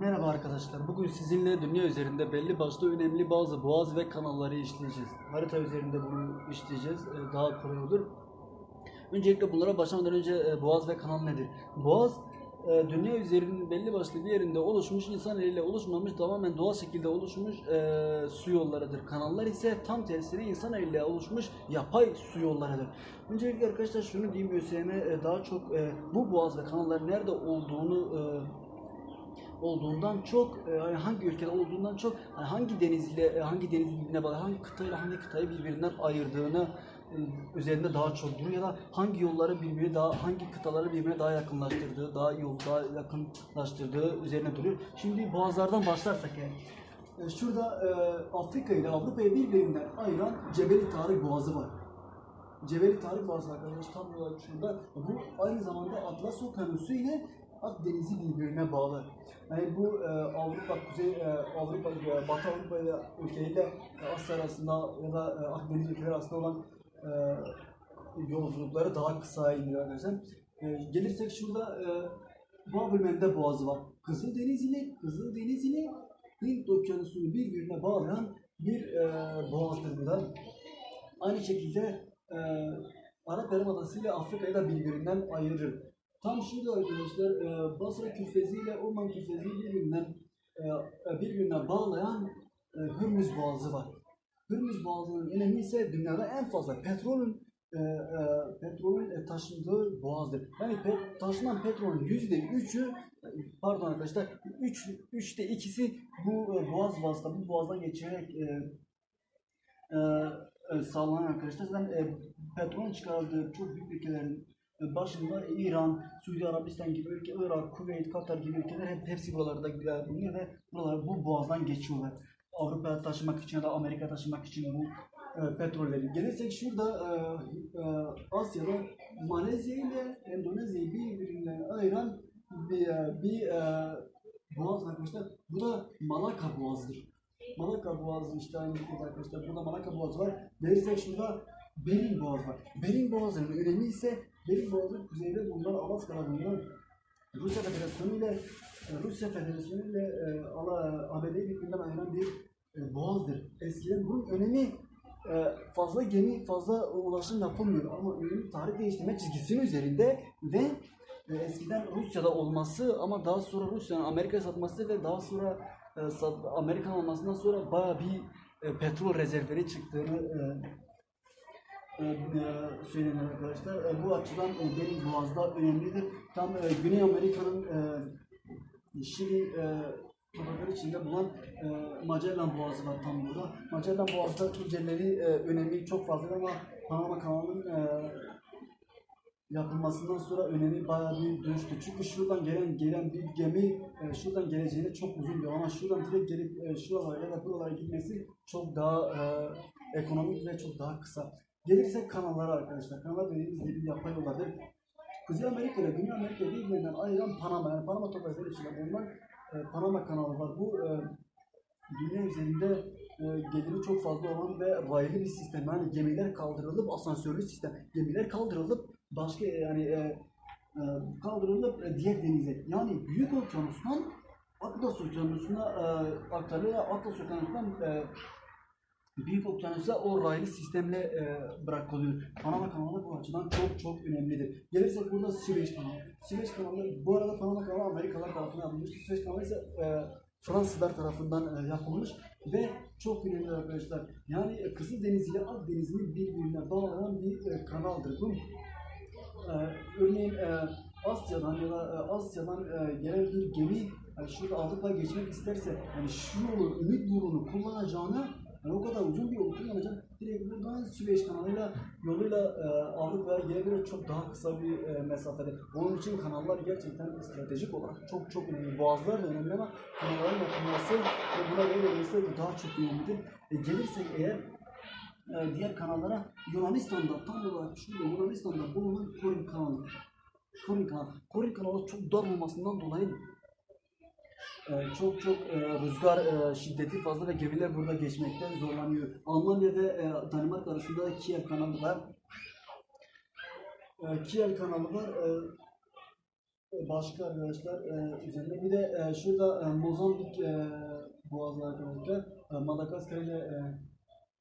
Merhaba arkadaşlar. Bugün sizinle dünya üzerinde belli başlı önemli bazı boğaz ve kanalları işleyeceğiz. Harita üzerinde bunu işleyeceğiz. Ee, Daha kolay olur. Öncelikle bunlara başlamadan önce e, boğaz ve kanal nedir? Boğaz e, dünya üzerinin belli başlı bir yerinde oluşmuş, insan eliyle oluşmamış, tamamen doğal şekilde oluşmuş e, su yollarıdır. Kanallar ise tam tersine insan eliyle oluşmuş yapay su yollarıdır. Öncelikle arkadaşlar şunu diyeyim ÖSYM e, daha çok e, bu boğaz ve kanalların nerede olduğunu e, olduğundan çok e, hani hangi ülkede olduğundan çok hani hangi deniz ile e, hangi deniz birbirine bağlı hangi kıtayla hangi kıtayı birbirinden ayırdığını e, üzerinde daha çok duruyor ya da hangi yolları birbirine daha hangi kıtaları birbirine daha yakınlaştırdığı, daha yol daha yakınlaştırdığı üzerine duruyor. Şimdi boğazlardan başlarsak yani. E, Şurada e, Afrika ile Avrupa'yı birbirinden ayıran Cebeli Tarık Boğazı var. Cebeli Tarık Boğazı arkadaşlar tam olarak şurada. Bu aynı zamanda Atlas Okyanusu ile Akdeniz'i birbirine bağlı. Yani bu e, Avrupa, Kuzey e, Avrupa, e, Batı Avrupa ile ülkeyle e, Asya arasında ya da e, Akdeniz ülkeleri arasında olan e, yolculukları daha kısa iniyor arkadaşlar. E, gelirsek şurada e, Bab-ı Boğazı var. Kızıldeniz ile Kızıldeniz ile Hint Okyanusu'nu birbirine bağlayan bir e, boğazdır bu da. Aynı şekilde e, Arap Yarımadası ile Afrika'yı da birbirinden ayırır. Tam şurada arkadaşlar e, Basra Körfezi ile Oman Körfezi birbirinden e, e, birbirine bağlayan e, Hürmüz Boğazı var. Hürmüz Boğazı'nın önemi ise dünyada en fazla petrolün e, e, petrolün e, taşındığı boğazdır. Yani pe- taşınan petrolün yüzde üçü pardon arkadaşlar üç, üçte ikisi bu e, boğaz vasıta bu boğazdan geçerek e, e, e, sağlanan arkadaşlar. Zaten e, petrolün çıkardığı çok büyük ülkelerin başında İran, Suudi Arabistan gibi ülke, Irak, Kuveyt, Katar gibi ülkeler hep hepsi buralarda bulunuyor ve buralar bu boğazdan geçiyorlar. Avrupa'ya taşımak için ya da Amerika taşımak için bu e, petrolleri. Gelirsek şurada e, e, Asya'da Malezya ile Endonezya'yı birbirinden ayıran bir, e, bir e, boğaz arkadaşlar. Bu da Malaka Boğazı'dır. Malaka Boğazı işte aynı şekilde arkadaşlar. Burada Malaka Boğazı var. Gelirsek şurada Bering Boğazı var. Bering Boğazı'nın önemi ise Bering Boğazı kuzeyde bulunan Alaska'da bulunan Rusya Federasyonu ile e, Rusya Federasyonu ile e, ABD'yi birbirinden ayıran bir e, boğazdır. Eskiden bunun önemi fazla gemi, fazla ulaşım yapılmıyor ama önemi tarih değiştirme çizgisinin üzerinde ve eskiden Rusya'da olması ama daha sonra Rusya'nın Amerika'ya satması ve daha sonra Amerikan olmasından sonra bayağı bir petrol rezervleri çıktığını e, söyleniyor arkadaşlar. E, bu açıdan e, Bering Boğaz'da önemlidir. Tam Güney Amerika'nın Şili toprakları içinde bulunan Magellan Boğazı var tam burada. Magellan Boğaz'da Tuncelileri e, önemi çok fazla ama Panama Kanalı'nın yapılmasından sonra önemi bayağı bir düştü. Çünkü şuradan gelen gelen bir gemi e, şuradan geleceğine çok uzun bir ama şuradan direkt gelip e, şuralara ya da buralara gitmesi çok daha e, ekonomik ve çok daha kısa. Gelirsek kanallara arkadaşlar. Kanallar dediğimiz gibi yapay yollardır. Kuzey Amerika ile Güney Amerika'yı birbirinden ayıran Panama, yani Panama toprakları içinde bulunan e, Panama kanalı var. Bu e, dünya üzerinde e, geliri çok fazla olan ve raylı bir sistem. Yani gemiler kaldırılıp asansörlü sistem. Gemiler kaldırılıp başka yani e, e, kaldırılıp e, diğer denize yani Büyük Okyanus'tan Atlas Okyanusu'na e, aktarılıyor. Atlas Okyanusu'ndan e, Büyük Okyanus'a o raylı sistemle e, bırakılıyor. Panama kanalı bu açıdan çok çok önemlidir. Gelirsek burada Süveyş kanalı. Süveyş kanalı bu arada Panama kanalı Amerikalılar tarafından yapılmış. Süveyş kanalı ise e, Fransızlar tarafından e, yapılmış ve çok önemli arkadaşlar. Yani Kızıldeniz ile Akdeniz'i birbirine bağlayan bir e, kanaldır. Bu e, örneğin e, Asya'dan ya da e, Asya'dan e, gelen bir gemi yani şurada Avrupa'ya geçmek isterse yani şu yolu Ümit Burnu'nu kullanacağına yani o kadar uzun bir yol kullanacak. Direkt buradan Süveyş kanalıyla yoluyla e, Avrupa'ya gelebilir çok daha kısa bir e, mesafede. Onun için kanallar gerçekten stratejik olarak çok çok önemli. Boğazlar da önemli ama kanalların yapılması ve buna verilmesi daha çok önemlidir. E, gelirsek eğer e, diğer kanallara Yunanistan'da tam olarak şurada Yunanistan'da bulunan Korin kanalı. Korin kanalı. Korin kanalı çok dar olmasından dolayı çok çok e, rüzgar e, şiddeti fazla ve gemiler burada geçmekte zorlanıyor. Almanya ve Danimarka arasında Kiel kanalı var. E, Kiel kanalı var. Başka arkadaşlar üzerinde bir de şurada Mozambik boğazı arkadaşlar Madagaskar ile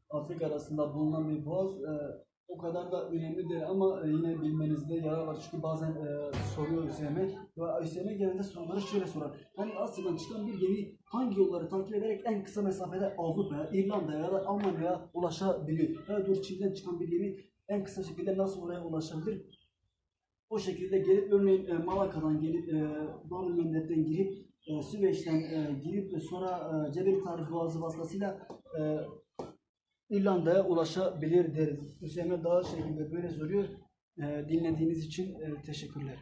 Afrika arasında bulunan bir boğaz o kadar da önemli değil ama e, yine bilmenizde yarar var çünkü bazen e, soruyor ÜSYM ve ÜSYM genelde soruları şöyle sorar. Hani Asya'dan çıkan bir gemi hangi yolları takip ederek en kısa mesafede Avrupa'ya, İrlanda'ya ya da Almanya'ya ulaşabilir? Ya dur Çin'den çıkan bir gemi en kısa şekilde nasıl oraya ulaşabilir? O şekilde gelip örneğin e, Malaka'dan gelip e, Banu Mendeb'den girip e, Süveyş'ten e, girip sonra e, Cebeli Tarık Boğazı vasıtasıyla e, İrlanda'ya ulaşabilir deriz. Hüseyin daha şekilde böyle soruyor. E, dinlediğiniz için e, teşekkürler.